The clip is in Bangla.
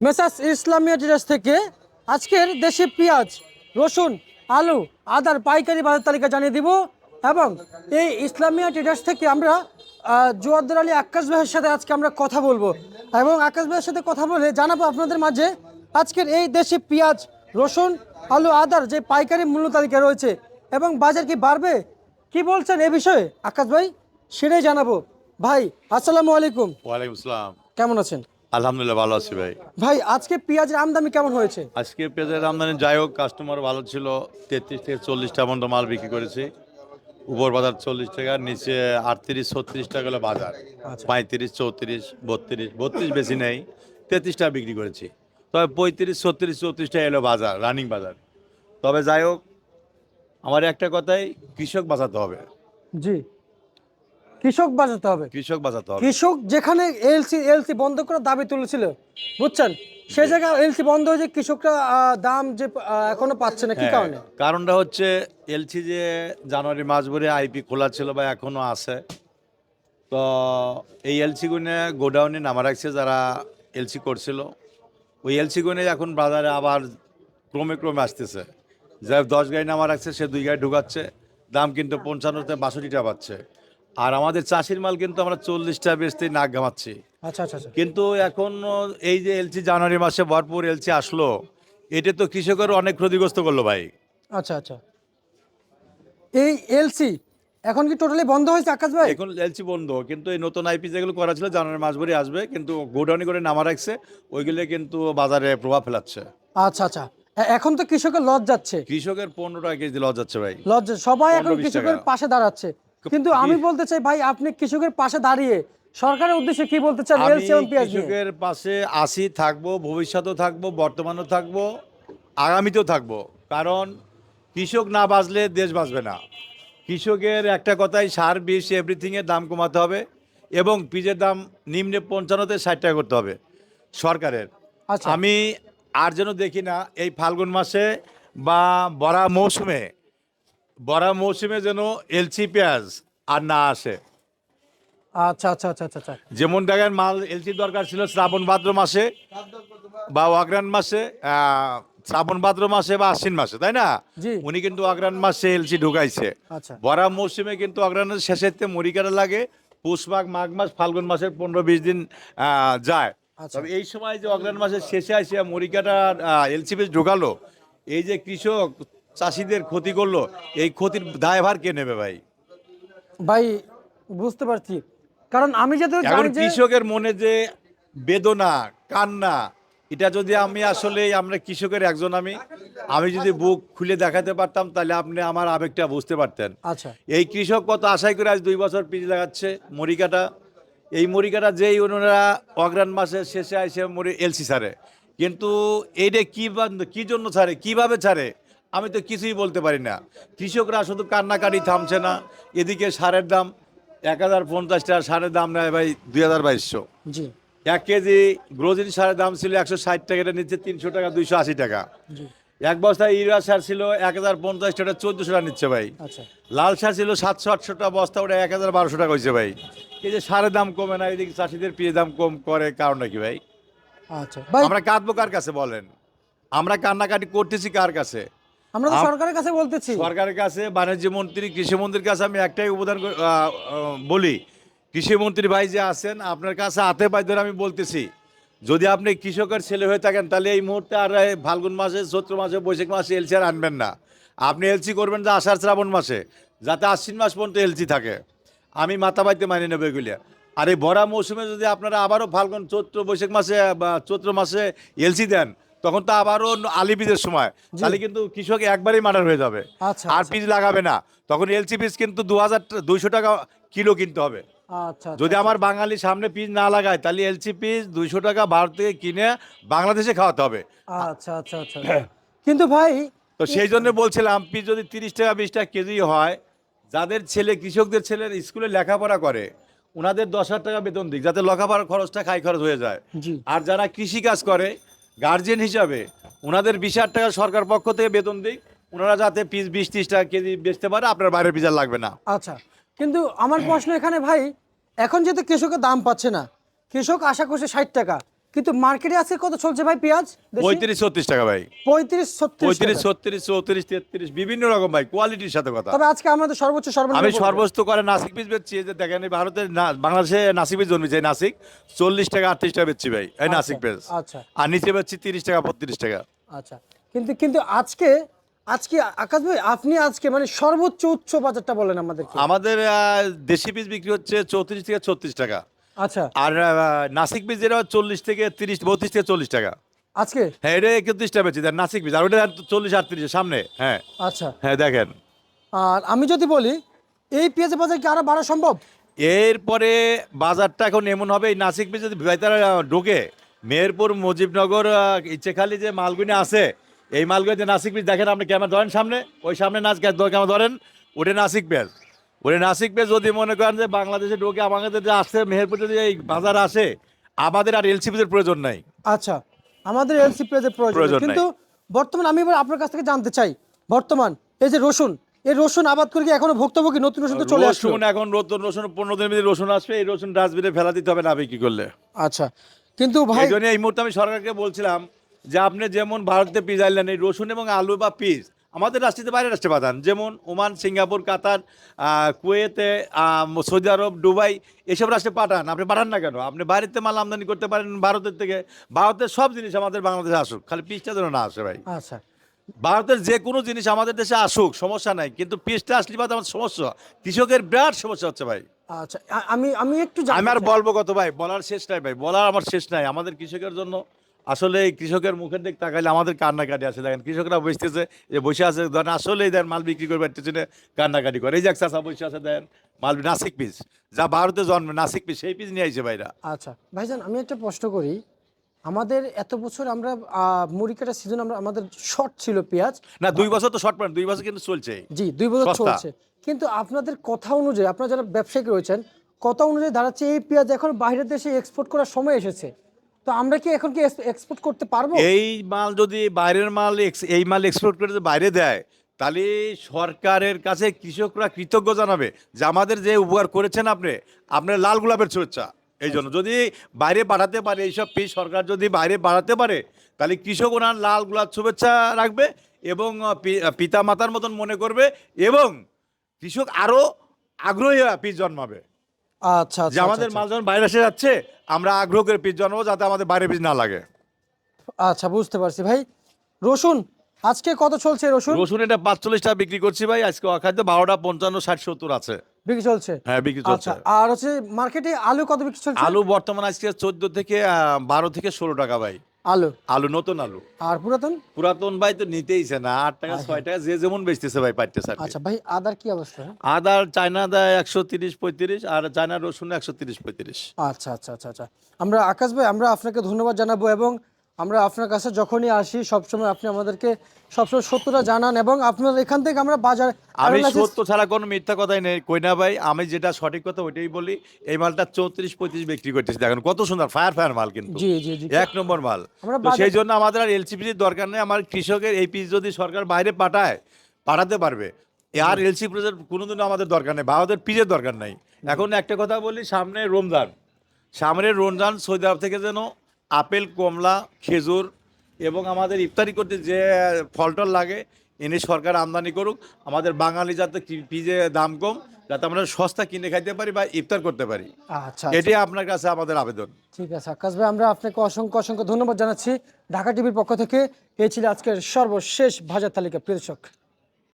মেসাস ইসলামিয়া ট্রেডার্স থেকে আজকের দেশি পেঁয়াজ রসুন আলু আদার পাইকারি বাজার তালিকা জানিয়ে দিব এবং এই ইসলামিয়া ট্রেডার্স থেকে আমরা জোয়াদ্দার আলী আকাশ ভাইয়ের সাথে আজকে আমরা কথা বলব এবং আকাশ ভাইয়ের সাথে কথা বলে জানাব আপনাদের মাঝে আজকের এই দেশি পেঁয়াজ রসুন আলু আদার যে পাইকারি মূল্য তালিকা রয়েছে এবং বাজার কি বাড়বে কি বলছেন এ বিষয়ে আকাশ ভাই সেটাই জানাব। ভাই আসসালামু আলাইকুম। ওয়ালাইকুম আসসালাম। কেমন আছেন? আলহামদুলিল্লাহ ভালো আছি ভাই। ভাই আজকে পেঁয়াজের আমদানি কেমন হয়েছে? আজকে পেঁয়াজের আমদানি যাই হোক কাস্টমার ভালো ছিল তেত্রিশ থেকে চল্লিশটা পর্যন্ত মাল বিক্রি করেছি। উপর বাজার চল্লিশ টাকা নিচে আটত্রিশ ছত্রিশ টাকা হলো বাজার। আচ্ছা। পঁয়ত্রিশ চৌত্রিশ বত্রিশ বত্রিশ বেশি নেই তেত্রিশ টাকা বিক্রি করেছি। তবে পঁয়ত্রিশ ছত্রিশ চৌত্রিশটা এলো বাজার রানিং বাজার। তবে যাই হোক আমার একটা কথাই কৃষক বাঁচাতে হবে। জি। কৃষক বাঁচাতে হবে। কৃষক বাঁচাতে হবে। কৃষক যেখানে এলসি এলসি বন্ধ করার দাবি তুলেছিল বুঝছেন? সে জায়গায় এলসি বন্ধ হয়েছে কৃষকরা দাম যে এখনও পাচ্ছে না কি হ্যাঁ, কারণে? কারণটা হচ্ছে এলসি যে জানুয়ারি মাস ভরে আইপি খোলা ছিল বা এখনও আছে তো এই এলসি গুনে গোডাউনে নামা রাখছে যারা এলসি করছিল। ওই এলসি গুনে এখন বাজারে আবার ক্রমে ক্রমে আসতেছে। যা দশ গাড়ি নামা রাখছে সে দুই গাড়ি ঢুকাচ্ছে দাম কিন্তু পঞ্চান্নতে বাষট্টিটা পাচ্ছে আর আমাদের চাষির মাল কিন্তু আমরা চল্লিশটা বেচতেই নাক ঘামাচ্ছি। আচ্ছা আচ্ছা আচ্ছা। কিন্তু এখন এই যে এলসি জানুয়ারি মাসে ভরপুর এলসি আসলো এটা তো কৃষকের অনেক ক্ষতিগ্রস্ত করল ভাই। আচ্ছা আচ্ছা। এই এলসি এখন কি টোটালি বন্ধ হয়েছে আকাশ ভাই? এখন এলসি বন্ধ কিন্তু এই নতুন আইপি যেগুলো করা ছিল জানুয়ারি মাস ভরে আসবে কিন্তু গোডাউনি করে নামা রাখছে ওইগুলো কিন্তু বাজারে প্রভাব ফেলাচ্ছে। আচ্ছা আচ্ছা। এখন তো কৃষকের লস যাচ্ছে। কৃষকের পনেরো টাকা কেজি লজ যাচ্ছে ভাই। যাচ্ছে। সবাই এখন কৃষকের পাশে দাঁড়াচ্ছে। কিন্তু আমি বলতে চাই ভাই আপনি কৃষকের পাশে দাঁড়িয়ে সরকারের উদ্দেশ্যে কি বলতে চান? পেঁয়াজ কৃষকের পাশে আসি থাকব ভবিষ্যতেও থাকব বর্তমানেও থাকব আগামীতেও থাকব। কারণ কৃষক না বাঁচলে দেশ বাঁচবে না। কৃষকের একটা কথাই সার বিষ এভরিথিংয়ের দাম কমাতে হবে এবং পিজের দাম নিম্নে পঞ্চান্নতে ষাট টাকা করতে হবে সরকারের। আচ্ছা। আমি আর যেন দেখি না এই ফাল্গুন মাসে বা বরা মৌসুমে বরা মৌসুমে যেন এলসি পেঁয়াজ আর না আসে। আচ্ছা আচ্ছা আচ্ছা আচ্ছা আচ্ছা। যেমন দেখেন মাল এলসি দরকার ছিল শ্রাবণ ভাদ্র মাসে বা অগ্রাণ মাসে শ্রাবণ ভাদ্র মাসে বা আশ্বিন মাসে তাই না? উনি কিন্তু অগ্রাণ মাসে এলসি ঢুকাইছে। আচ্ছা। বরা মৌসুমে কিন্তু অগ্রাণের শেষের মরিকাটা লাগে পুষ মাঘ মাঘ মাস ফাল্গুন মাসের পনেরো বিশ দিন যায়। আচ্ছা। তবে এই সময় যে অগ্রাণ মাসের শেষে আসে মরিকাটা এলসি বেশ ঢোকালো এই যে কৃষক চাষিদের ক্ষতি করল এই ক্ষতির দায়ভার কে নেবে ভাই? ভাই বুঝতে পারছি। কারণ আমি যেহেতু এখন কৃষকের মনে যে বেদনা কান্না এটা যদি আমি আসলে আমরা কৃষকের একজন আমি আমি যদি বুক খুলে দেখাতে পারতাম তাহলে আপনি আমার আবেগটা বুঝতে পারতেন। আচ্ছা। এই কৃষক কত আশাই করে আজ দুই বছর পিছিয়ে লাগাচ্ছে মরিকাটা? এই মরিকাটা যেই ওনারা অগ্রাণ মাসের শেষে আসে মরি এলসি ছাড়ে। কিন্তু এইটা কী কী জন্য ছাড়ে? কীভাবে ছাড়ে? আমি তো কিছুই বলতে পারি না। কৃষকরা শুধু কান্নাকাটি থামছে না। এদিকে সারের দাম এক হাজার পঞ্চাশ টাকা সারের দাম নেয় ভাই দুই হাজার বাইশশো। জি। এক কেজি গ্রোজিন সারের দাম ছিল একশো ষাট টাকা এটা নিচ্ছে তিনশো টাকা দুইশো আশি টাকা। এক বস্তা ইউরিয়া সার ছিল এক হাজার পঞ্চাশ টাকা চোদ্দোশো টাকা নিচ্ছে ভাই। আচ্ছা। লাল সার ছিল সাতশো আটশো টাকা বস্তা ওটা এক হাজার বারোশো টাকা হয়েছে ভাই। এই যে সারের দাম কমে না এদিকে চাষিদের পিয়ে দাম কম করে কারণ নাকি ভাই? আচ্ছা। আমরা কাঁদবো কার কাছে বলেন? আমরা কান্নাকাটি করতেছি কার কাছে? আমরা তো সরকারের কাছে বলতেছি। সরকারের কাছে বাণিজ্য মন্ত্রী কৃষি মন্ত্রীর কাছে আমি একটাই আহ, বলি। কৃষি মন্ত্রী ভাই যে আছেন আপনার কাছে হাতে পাই ধরে আমি বলতেছি যদি আপনি কৃষকের ছেলে হয়ে থাকেন তাহলে এই মুহূর্তে আর এই ফাল্গুন মাসে চৈত্র মাসে বৈশাখ মাসে এলসি আর আনবেন না। আপনি এলসি করবেন যে আষাঢ় শ্রাবণ মাসে যাতে আশ্বিন মাস পর্যন্ত এলসি থাকে। আমি মাথা বাইতে মানিয়ে নেব এগুলো আর এই ভরা মৌসুমে যদি আপনারা আবারও ফাল্গুন চৈত্র বৈশাখ মাসে বা চৈত্র মাসে এলসি দেন তখন তো আবারও আলি বীজের সময় তাহলে কিন্তু কৃষক একবারই মার্ডার হয়ে যাবে। আচ্ছা আর পিস লাগাবে না। তখন এলসি পিস কিন্তু দু হাজার দুইশো টাকা কিলো কিনতে হবে। আচ্ছা যদি আমার বাঙালি সামনে পিস না লাগায় তাহলে এলসি পিস দুইশো টাকা ভারত থেকে কিনে বাংলাদেশে খাওয়াতে হবে। আচ্ছা আচ্ছা আচ্ছা কিন্তু ভাই তো সেই জন্য বলছিলাম পিস যদি তিরিশ টাকা বিশ টাকা কেজি হয় যাদের ছেলে কৃষকদের ছেলের স্কুলে লেখাপড়া করে ওনাদের দশ হাজার টাকা বেতন দিক যাতে লেখাপড়ার খরচটা খাই খরচ হয়ে যায়। আর যারা কৃষি কাজ করে গার্জেন হিসাবে, ওনাদের বিশ টাকা সরকার পক্ষ থেকে বেতন দিই, ওনারা যাতে পিস বিশ ত্রিশ টাকা কেজি বেচতে পারে, আপনার বাইরের পিজার লাগবে না। আচ্ছা কিন্তু আমার প্রশ্ন এখানে ভাই, এখন যেহেতু কৃষকের দাম পাচ্ছে না, কৃষক আশা করছে ষাট টাকা কিন্তু মার্কেটে আছে কত চলছে ভাই পেঁয়াজ? পঁয়ত্রিশ ছত্রিশ টাকা ভাই। পঁয়ত্রিশ ছত্রিশ পঁয়ত্রিশ। ছত্রিশ চৌত্রিশ তেত্রিশ বিভিন্ন রকম ভাই কোয়ালিটির সাথে কথা। তবে আজকে আমাদের সর্বোচ্চ সর্বনিম্ন আমি। সর্বোচ্চ করে নাসিক পিস বেচছি যে দেখেন ভারতের বাংলাদেশে নাসিক পিস জন্মেছে নাসিক। চল্লিশ টাকা আটত্রিশ টাকা বেচছি ভাই এই নাসিক পিস আচ্ছা। আর নিচে বেচছি তিরিশ টাকা বত্রিশ টাকা। আচ্ছা। কিন্তু কিন্তু আজকে আজকে আকাশ ভাই আপনি আজকে মানে সর্বোচ্চ উচ্চ বাজারটা বলেন আমাদেরকে। আমাদের দেশি পিস বিক্রি হচ্ছে চৌত্রিশ থেকে ছত্রিশ টাকা। আচ্ছা। আর নাসিক পিস যেটা চল্লিশ থেকে তিরিশ বত্রিশ থেকে চল্লিশ টাকা। আজকে? হ্যাঁ এটা একত্রিশ টাকা বেচি দেন নাসিক পিস আর ওটা চল্লিশ আটত্রিশের সামনে হ্যাঁ। আচ্ছা। হ্যাঁ দেখেন। আর আমি যদি বলি এই পেঁয়াজের বাজার কি আরও বাড়া সম্ভব? এরপরে বাজারটা এখন এমন হবে এই নাসিক পিস যদি ভেতরে ঢোকে মেহেরপুর মুজিবনগর ইচ্ছেখালি যে মালগুনি আছে এই মালগুলো যে নাসিক পিস দেখেন আপনি ক্যামেরা ধরেন সামনে ওই সামনে নাচ ক্যামেরা ধরেন ওটা নাসিক পেঁয়াজ ওটা নাসিক পেঁয়াজ যদি মনে করেন যে বাংলাদেশে ঢোকে আমাদের যে আসছে মেহেরপুর যদি এই বাজার আসে আমাদের আর এলসি পিসের প্রয়োজন নাই। আচ্ছা আমাদের এলসি পেঁয়াজের প্রয়োজন কিন্তু বর্তমান আমি এবার আপনার কাছ থেকে জানতে চাই বর্তমান এই যে রসুন এই রসুন আবাদ করে কি এখনও ভুক্তভোগী? নতুন রসুন তো চলে আসছে রসুন এখন নতুন রসুন পনেরো দিনের মধ্যে রসুন আসবে এই রসুন ডাস্টবিনে ফেলা দিতে হবে না বিক্রি করলে? আচ্ছা কিন্তু ভাই এই এই মুহূর্তে আমি সরকারকে বলছিলাম যে আপনি যেমন ভারতে পিস আনলেন এই রসুন এবং আলু বা পিস আমাদের রাষ্ট্রীয় বাইরে রাষ্ট্রে পাঠান যেমন ওমান সিঙ্গাপুর কাতার কুয়েতে সৌদি আরব দুবাই এসব রাষ্ট্রে পাঠান। আপনি পাঠান না কেন? আপনি বাড়িতে মাল আমদানি করতে পারেন ভারতের থেকে। ভারতের সব জিনিস আমাদের বাংলাদেশে আসুক। খালি পিসটা যেন না আসে ভাই। আচ্ছা। ভারতের যে কোনো জিনিস আমাদের দেশে আসুক সমস্যা নাই। কিন্তু পিসটা আসলে বাদ আমার সমস্যা। কৃষকের বিরাট সমস্যা হচ্ছে ভাই। আচ্ছা আমি আমি একটু আমি আর বলব কত ভাই? বলার শেষ নাই ভাই। বলার আমার শেষ নাই। আমাদের কৃষকের জন্য আসলে এই কৃষকের মুখের দিক তাকাইলে আমাদের কান্নাকাটি আছে। দেখেন কৃষকরা বসতেছে যে বসে আছে ধরেন আসলেই দেন মাল বিক্রি করবে পেছনে কান্নাকাটি করে। এই যে এক চাষা বসে আছে দেন মাল নাসিক পিস যা ভারতে জন্মে নাসিক পিস সেই পিস নিয়ে আইছে ভাইরা। আচ্ছা ভাইজান আমি একটা প্রশ্ন করি। আমাদের এত বছর আমরা মুড়ি কাটার সিজন আমরা আমাদের শর্ট ছিল পেঁয়াজ। না দুই বছর তো শর্ট পয়েন্ট দুই বছর কিন্তু চলছে। জি দুই বছর চলছে। কিন্তু আপনাদের কথা অনুযায়ী আপনারা যারা ব্যবসায়িক রয়েছেন কথা অনুযায়ী দাঁড়াচ্ছে এই পেঁয়াজ এখন বাইরের দেশে এক্সপোর্ট করার সময় এসেছে। তো আমরা কি এখন কি এক্সপোর্ট করতে পারব? এই মাল যদি বাইরের মাল এই মাল এক্সপোর্ট করে বাইরে দেয়, তাহলে সরকারের কাছে কৃষকরা কৃতজ্ঞ জানাবে যে আমাদের যে উপকার করেছেন আপনি, আপনার লাল গোলাপের শুভেচ্ছা। এই জন্য যদি বাইরে বাড়াতে পারে, এইসব পিস সরকার যদি বাইরে বাড়াতে পারে, তাহলে কৃষক ওনার লাল গোলাপ শুভেচ্ছা রাখবে এবং পিতা মাতার মতন মনে করবে এবং কৃষক আরও আগ্রহী পিস জন্মাবে। আচ্ছা যে আচ্ছা আমাদের আচ্ছা, মাল যখন বাইরে এসে যাচ্ছে আমরা আগ্রহ করে পিস জন্মাবো যাতে আমাদের বাইরে পিস না লাগে। আচ্ছা বুঝতে পারছি। ভাই রসুন আজকে কত চলছে রসুন? রসুন এটা পাঁচচল্লিশ টাকা বিক্রি করছি ভাই আজকে অখাদ্য বারোটা পঞ্চান্ন ষাট সত্তর আছে। বিক্রি চলছে? হ্যাঁ বিক্রি আচ্ছা চলছে আর হচ্ছে মার্কেটে আলু কত বিক্রি চলছে? আলু বর্তমানে আজকে চোদ্দ থেকে বারো থেকে ষোলো টাকা ভাই। আলু। আলু নতুন আলু। আর পুরাতন? পুরাতন ভাই তো নিতেইছে না আট টাকা ছয় টাকা যে যেমন বেচতেছে ভাই পাইতেছে আচ্ছা ভাই আদার কি অবস্থা? আদার চায়না দেয় একশো তিরিশ পঁয়ত্রিশ আর চায়না রসুন একশো তিরিশ পঁয়ত্রিশ। আচ্ছা আচ্ছা আচ্ছা আচ্ছা। আমরা আকাশ ভাই আমরা আপনাকে ধন্যবাদ জানাব এবং আমরা আপনার কাছে যখনই আসি সবসময় আপনি আমাদেরকে সবসময় সত্যটা জানান এবং আপনার এখান থেকে আমরা বাজার আমি সত্য ছাড়া কোনো মিথ্যা কথাই নেই। কই না ভাই আমি যেটা সঠিক কথা ওইটাই বলি এই মালটা চৌত্রিশ পঁয়ত্রিশ বিক্রি করতেছি। দেখেন কত সুন্দর ফায়ার ফায়ার মাল কিন্তু। জি জি জি। এক নম্বর মাল। সেই জন্য আমাদের আর এলসিপির দরকার নেই। আমার কৃষকের এই পিস যদি সরকার বাইরে পাঠায় পাঠাতে পারবে। আর এলসি পিসের কোনোদিনও আমাদের দরকার নেই বা আমাদের পিসের দরকার নাই। এখন একটা কথা বলি সামনে রমজান। সামনে রমজান সৌদি আরব থেকে যেন আপেল কমলা খেজুর এবং আমাদের ইফতারি করতে যে ফলটল লাগে এনে সরকার আমদানি করুক। আমাদের বাঙালি যাতে পিজে দাম কম যাতে আমরা সস্তা কিনে খাইতে পারি বা ইফতার করতে পারি। আচ্ছা এটাই আপনার কাছে আমাদের আবেদন। ঠিক আছে আকাশ ভাই আমরা আপনাকে অসংখ্য অসংখ্য ধন্যবাদ জানাচ্ছি। ঢাকা টিভির পক্ষ থেকে এই ছিল আজকের সর্বশেষ ভাজার তালিকা প্রিয়